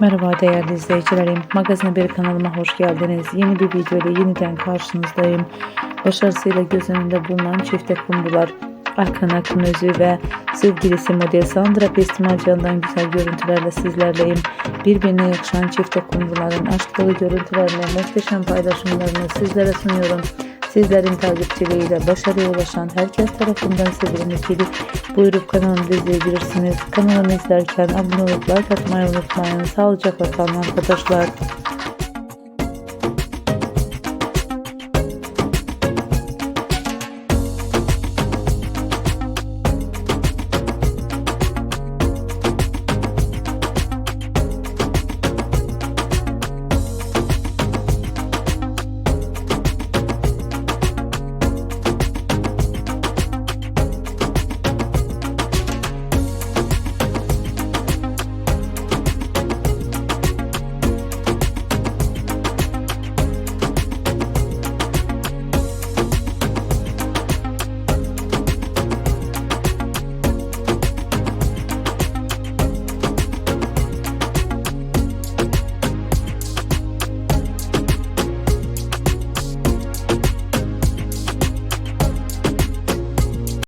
Merhaba değerli izleyicilerim. Magazin Haberi kanalıma hoş geldiniz. Yeni bir video ile yeniden karşınızdayım. Başarısıyla göz önünde bulunan çifte kumrular Akın Akın Özü ve sevgilisi model Sandra Pestimalcan'dan güzel görüntülerle sizlerleyim. Birbirine yakışan çifte kumruların dolu görüntülerini, muhteşem paylaşımlarını sizlere sunuyorum. Sizlerin takipçiliğiyle başarıya ulaşan herkes tarafından sevilmek gibi buyurup kanalımı izleyebilirsiniz. Kanalımı izlerken abone olup like atmayı unutmayın. Sağlıcakla kalın arkadaşlar.